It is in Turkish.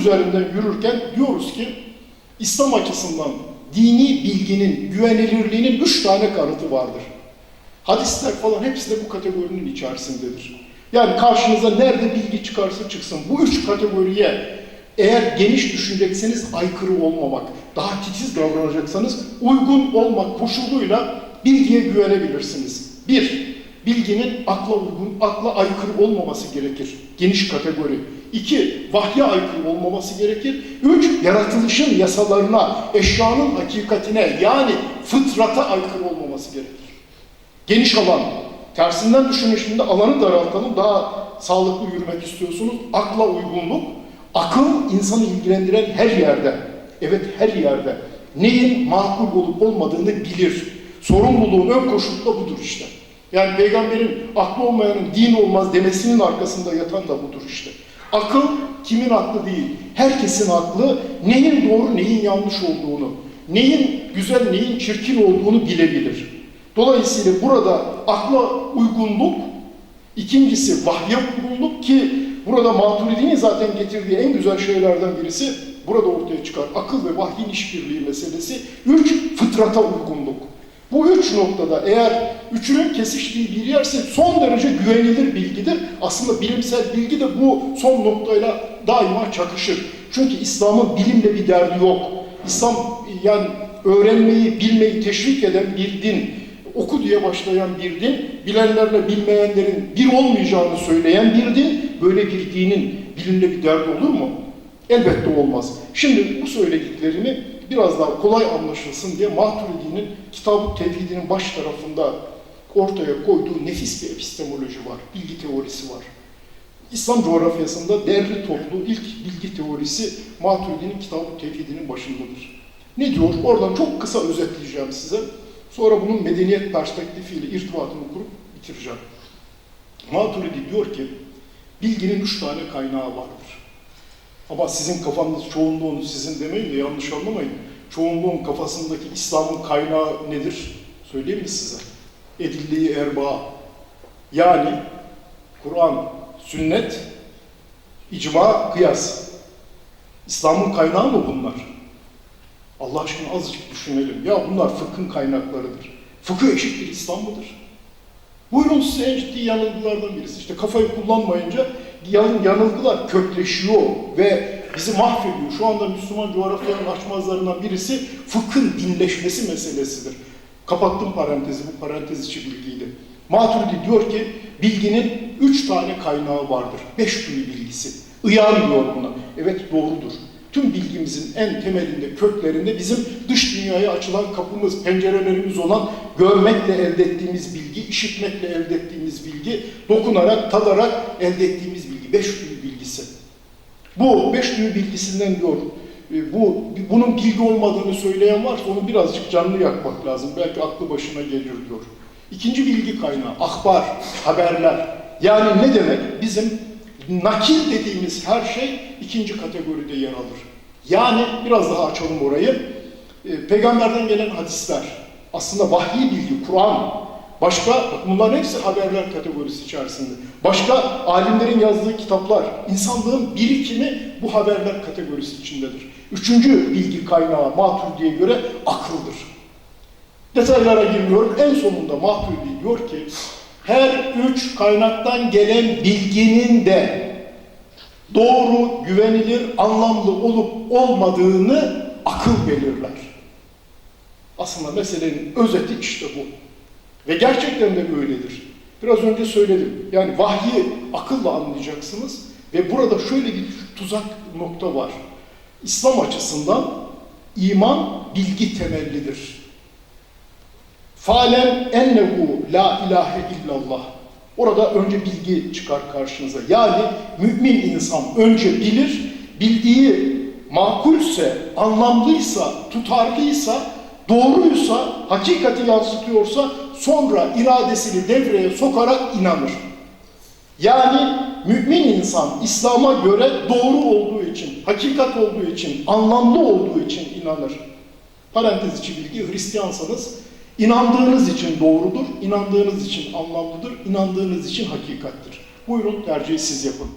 üzerinden yürürken diyoruz ki İslam açısından dini bilginin güvenilirliğinin üç tane kanıtı vardır. Hadisler falan hepsi de bu kategorinin içerisindedir. Yani karşınıza nerede bilgi çıkarsa çıksın bu üç kategoriye eğer geniş düşünecekseniz aykırı olmamak, daha titiz davranacaksanız uygun olmak koşuluyla bilgiye güvenebilirsiniz. Bir, bilginin akla uygun, akla aykırı olmaması gerekir. Geniş kategori. İki, vahye aykırı olmaması gerekir. Üç, yaratılışın yasalarına, eşyanın hakikatine yani fıtrata aykırı olmaması gerekir. Geniş alan. Tersinden düşünün şimdi alanı daraltalım. Daha sağlıklı yürümek istiyorsunuz. Akla uygunluk. Akıl insanı ilgilendiren her yerde. Evet her yerde. Neyin makul olup olmadığını bilir. Sorumluluğun ön koşulu da budur işte. Yani peygamberin aklı olmayanın din olmaz demesinin arkasında yatan da budur işte. Akıl kimin aklı değil. Herkesin aklı neyin doğru neyin yanlış olduğunu, neyin güzel neyin çirkin olduğunu bilebilir. Dolayısıyla burada akla uygunluk, ikincisi vahye uygunluk ki burada Maturidi'nin zaten getirdiği en güzel şeylerden birisi burada ortaya çıkar. Akıl ve vahyin işbirliği meselesi. Üç, fıtrata uygunluk. Bu üç noktada eğer üçünün kesiştiği bir yerse son derece güvenilir bilgidir. Aslında bilimsel bilgi de bu son noktayla daima çakışır. Çünkü İslam'ın bilimle bir derdi yok. İslam yani öğrenmeyi, bilmeyi teşvik eden bir din oku diye başlayan bir din, bilenlerle bilmeyenlerin bir olmayacağını söyleyen bir din, böyle bir dinin bilimle bir derdi olur mu? Elbette olmaz. Şimdi bu söylediklerimi biraz daha kolay anlaşılsın diye Maturidi'nin Kitab-ı Tevhid'inin baş tarafında ortaya koyduğu nefis bir epistemoloji var, bilgi teorisi var. İslam coğrafyasında derli toplu ilk bilgi teorisi Maturidi'nin Kitab-ı Tevhid'inin başındadır. Ne diyor? Oradan çok kısa özetleyeceğim size. Sonra bunun medeniyet perspektifiyle irtibatını kurup bitireceğim. Maturidi diyor ki, bilginin üç tane kaynağı vardır. Ama sizin kafanız çoğunluğunu sizin demeyin de yanlış anlamayın. Çoğunluğun kafasındaki İslam'ın kaynağı nedir? Söyleyeyim mi size? Edilliği erba. Yani Kur'an, sünnet, icma, kıyas. İslam'ın kaynağı mı bunlar? Allah aşkına azıcık düşünelim. Ya bunlar fıkhın kaynaklarıdır. Fıkıh eşittir İslam mıdır? Buyurun size en ciddi yanılgılardan birisi. İşte kafayı kullanmayınca yan, yanılgılar kökleşiyor ve bizi mahvediyor. Şu anda Müslüman coğrafyanın açmazlarından birisi fıkhın dinleşmesi meselesidir. Kapattım parantezi, bu parantez içi bilgiydi. Maturidi diyor ki bilginin üç tane kaynağı vardır. Beş duyu bilgisi. Iyan diyor buna. Evet doğrudur. Tüm bilgimizin en temelinde, köklerinde bizim dış dünyaya açılan kapımız, pencerelerimiz olan görmekle elde ettiğimiz bilgi, işitmekle elde ettiğimiz bilgi, dokunarak, tadarak elde ettiğimiz bilgi. Beş duyu bilgisi. Bu beş duyu bilgisinden diyor, e, bu, bunun bilgi olmadığını söyleyen varsa onu birazcık canlı yakmak lazım. Belki aklı başına gelir diyor. İkinci bilgi kaynağı, ahbar, haberler. Yani ne demek? Bizim nakil dediğimiz her şey ikinci kategoride yer alır. Yani biraz daha açalım orayı. E, peygamberden gelen hadisler, aslında vahiy bilgi, Kur'an, başka, bunların hepsi haberler kategorisi içerisinde. Başka alimlerin yazdığı kitaplar, insanlığın birikimi bu haberler kategorisi içindedir. Üçüncü bilgi kaynağı Maturidi'ye göre akıldır. Detaylara girmiyorum. En sonunda Maturidi diyor ki, her üç kaynaktan gelen bilginin de doğru, güvenilir, anlamlı olup olmadığını akıl belirler. Aslında meselenin özeti işte bu. Ve gerçekten de böyledir. Biraz önce söyledim. Yani vahyi akılla anlayacaksınız ve burada şöyle bir tuzak nokta var. İslam açısından iman bilgi temellidir. Falem ennehu la ilahe illallah. Orada önce bilgi çıkar karşınıza. Yani mümin insan önce bilir, bildiği makulse, anlamlıysa, tutarlıysa, doğruysa, hakikati yansıtıyorsa sonra iradesini devreye sokarak inanır. Yani mümin insan İslam'a göre doğru olduğu için, hakikat olduğu için, anlamlı olduğu için inanır. Parantez içi bilgi, Hristiyansanız İnandığınız için doğrudur, inandığınız için anlamlıdır, inandığınız için hakikattir. Buyurun tercihi siz yapın.